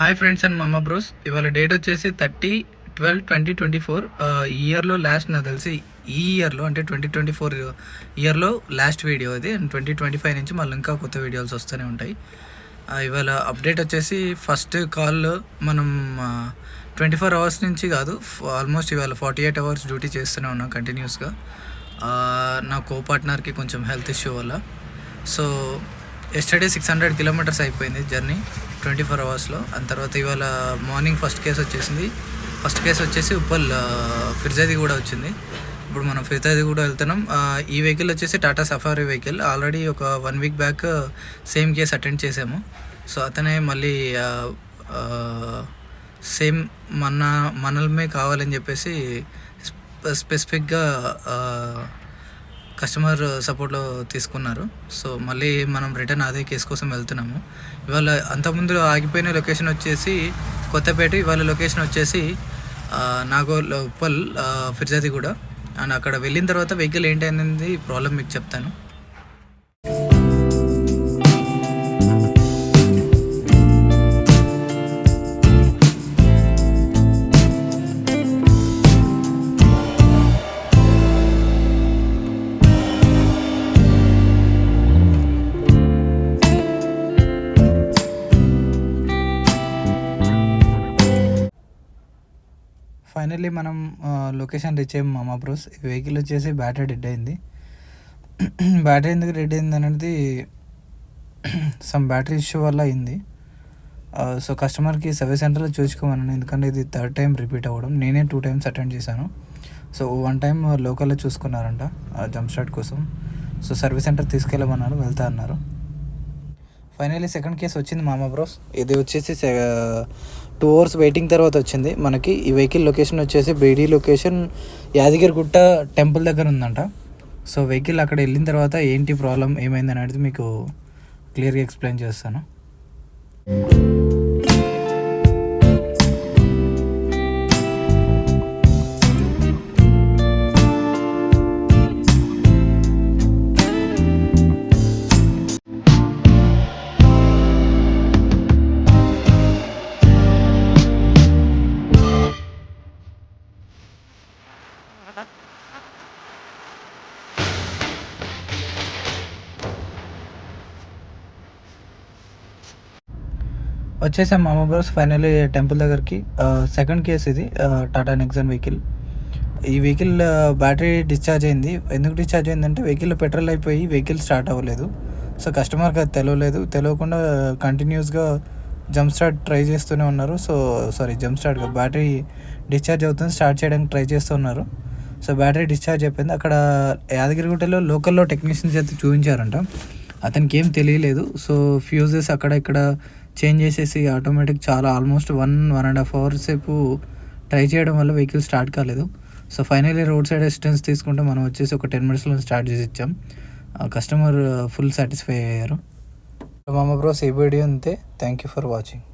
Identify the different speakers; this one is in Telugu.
Speaker 1: హాయ్ ఫ్రెండ్స్ అండ్ మమ్మ బ్రోస్ ఇవాళ డేట్ వచ్చేసి thirty twelve twenty twenty four ఈ ఇయర్లో లాస్ట్ నాకు తెలిసి ఈ ఇయర్లో అంటే ట్వంటీ ట్వంటీ ఫోర్ ఇయర్లో లాస్ట్ వీడియో అది. అండ్ ట్వంటీ ట్వంటీ ఫైవ్ నుంచి మళ్ళీ ఇంకా కొత్త వీడియోస్ వస్తూనే ఉంటాయి. ఇవాళ అప్డేట్ వచ్చేసి ఫస్ట్ కాల్ మనం ట్వంటీ ఫోర్ అవర్స్ నుంచి కాదు ఆల్మోస్ట్ ఇవాళ ఫార్టీ ఎయిట్ అవర్స్ డ్యూటీ చేస్తూనే ఉన్నాం కంటిన్యూస్గా నా కో పార్ట్నర్కి కొంచెం హెల్త్ ఇష్యూ వల్ల. So yesterday six hundred kilometres అయిపోయింది జర్నీ ట్వంటీ ఫోర్ అవర్స్లో ఆ తర్వాత ఇవాళ మార్నింగ్ ఫస్ట్ కేసు వచ్చేసింది. ఫస్ట్ కేసు వచ్చేసి ఉప్పల్ ఫిర్జాది కూడా వచ్చింది. ఇప్పుడు మనం ఫిర్జాది కూడా వెళ్తున్నాం. ఈ వెహికల్ వచ్చేసి టాటా సఫారీ వెహికల్ ఆల్రెడీ ఒక one week back same case attend చేసాము సో అతనే మళ్ళీ సేమ్ మన మనల్మే కావాలని చెప్పేసి స్పెసిఫిక్గా కస్టమర్ సపోర్ట్లో తీసుకున్నారు. సో మళ్ళీ మనం రిటర్న్ అదే కేసు కోసం వెళ్తున్నాము. ఇవాళ అంతకుముందు ఆగిపోయిన లొకేషన్ వచ్చేసి కొత్తపేట ఇవాళ లొకేషన్ వచ్చేసి నాగోల్ ఉప్పల్ ఫిర్జాది కూడా అండ్ అక్కడ వెళ్ళిన తర్వాత వెహికల్ ఏంటి అనేది ప్రాబ్లం మీకు చెప్తాను. ఫైనల్లీ మనం లొకేషన్ రీచ్ అయ్యాము మామా బ్రోస్. వెహికల్ వచ్చేసి బ్యాటరీ డెడ్ అయింది. బ్యాటరీ ఎందుకు డెడ్ అయింది అనేది సమ్ బ్యాటరీ ఇష్యూ వల్ల అయింది. సో కస్టమర్కి సర్వీస్ సెంటర్లో చూసుకోమన్నాను. ఎందుకంటే ఇది థర్డ్ టైం రిపీట్ అవ్వడం. నేనే టూ టైమ్స్ అటెండ్ చేశాను. సో వన్ టైం లోకల్లో చూసుకున్నారంట జంప్ స్టార్ట్ కోసం. సో సర్వీస్ సెంటర్ తీసుకెళ్ళమన్నారు వెళ్తా అన్నారు. ఫైనల్లీ సెకండ్ కేసు వచ్చింది మామ బ్రోస్. ఇది వచ్చేసి టూ అవర్స్ వెయిటింగ్ తర్వాత వచ్చింది. మనకి ఈ వెహికల్ లొకేషన్ వచ్చేసి బీడీ లొకేషన్ యాదగిరిగుట్ట టెంపుల్ దగ్గర ఉందంట. సో వెహికల్ అక్కడ వెళ్ళిన తర్వాత ఏంటి ప్రాబ్లం ఏమైంది అనేది మీకు క్లియర్గా ఎక్స్ప్లెయిన్ చేస్తాను. వచ్చేసాం మామ బ్రోస్ ఫైనలీ టెంపుల్ దగ్గరికి. సెకండ్ కేస్ ఇది టాటా నెక్సన్ వెహికల్ ఈ వెహికల్ బ్యాటరీ డిశ్చార్జ్ అయింది. ఎందుకు డిశ్చార్జ్ అయిందంటే వెహికల్ పెట్రోల్ అయిపోయి వెహికల్ స్టార్ట్ అవ్వలేదు. సో కస్టమర్కి అది తెలియలేదు. తెలియకుండా కంటిన్యూస్గా జంప్ స్టార్ట్ ట్రై చేస్తూనే ఉన్నారు. So sorry jump start battery discharge అవుతుంది స్టార్ట్ చేయడానికి ట్రై చేస్తున్నారు సో బ్యాటరీ డిశ్చార్జ్ అయిపోయింది. అక్కడ యాదగిరిగుట్టలో లోకల్లో టెక్నీషియన్స్ అయితే చూపించారంట. అతనికి ఏం తెలియలేదు. సో ఫ్యూజెస్ అక్కడ ఇక్కడ చేంజ్ చేసేసి ఆటోమేటిక్ చాలా almost one one and half hour సేపు ట్రై చేయడం వల్ల వెహికల్ స్టార్ట్ కాలేదు. So finally road side assistance తీసుకుంటే మనం వచ్చేసి ఒక టెన్ మినిట్స్లో స్టార్ట్ చేసి ఇచ్చాం. కస్టమర్ ఫుల్ సాటిస్ఫై అయ్యారు. మామ బ్రోస్ ఈ వీడియో అంతే. Thank you for watching